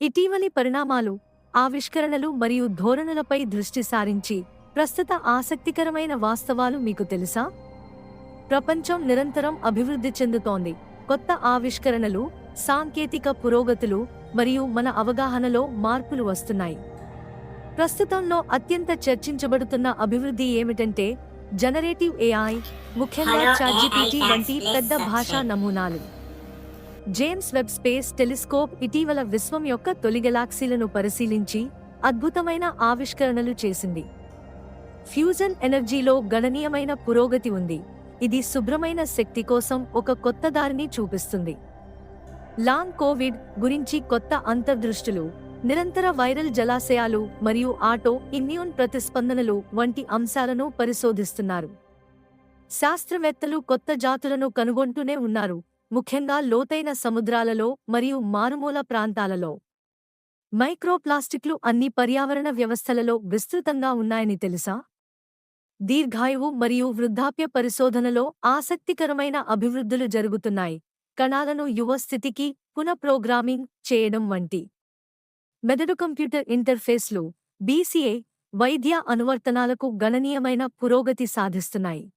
ఇటీవలి పరిణామాలు ఆవిష్కరణలు మరియు ధోరణులపై దృష్టి సారించి ప్రస్తుత ఆసక్తికరమైన వాస్తవాలు మీకు తెలుసా? ప్రపంచం నిరంతరం అభివృద్ధి చెందుతోంది. కొత్త ఆవిష్కరణలు సాంకేతిక పురోగతులు మరియు మన అవగాహనలో మార్పులు వస్తున్నాయి. ప్రస్తుతంలో అత్యంత చర్చించబడుతున్న అభివృద్ధి ఏమిటంటే జనరేటివ్ ఏఐ ముఖ్యంగా చాట్జిపిటి వంటి పెద్ద భాషా నమూనాలు. జేమ్స్ వెబ్ స్పేస్ టెలిస్కోప్ ఇటీవల విశ్వం యొక్క తొలి గెలాక్సీలను పరిశీలించి అద్భుతమైన ఆవిష్కరణలు చేసింది. ఫ్యూజన్ ఎనర్జీలో గణనీయమైన పురోగతి ఉంది. ఇది శుభ్రమైన శక్తి కోసం ఒక కొత్త దారిని చూపిస్తుంది. లాంగ్ కోవిడ్ గురించి కొత్త అంతర్దృష్టులు నిరంతర వైరల్ జలాశయాలు మరియు ఆటో ఇమ్యూన్ ప్రతిస్పందనలు వంటి అంశాలను పరిశోధిస్తున్నారు. శాస్త్రవేత్తలు కొత్త జాతులను కనుగొంటూనే ఉన్నారు. ముఖ్యంగా లోతైన సముద్రాలలో మరియు మారుమూల ప్రాంతాలలో. మైక్రోప్లాస్టిక్లు అన్ని పర్యావరణ వ్యవస్థలలో విస్తృతంగా ఉన్నాయని తెలుసా? దీర్ఘాయువు మరియు వృద్ధాప్య పరిశోధనలో ఆసక్తికరమైన అభివృద్ధులు జరుగుతున్నాయి. కణాలను యువ స్థితికి పునఃప్రోగ్రామింగ్ చేయడం వంటి. మెదడు కంప్యూటర్ ఇంటర్ఫేస్లు బీసీఏ వైద్య అనువర్తనాలకు గణనీయమైన పురోగతి సాధిస్తున్నాయి.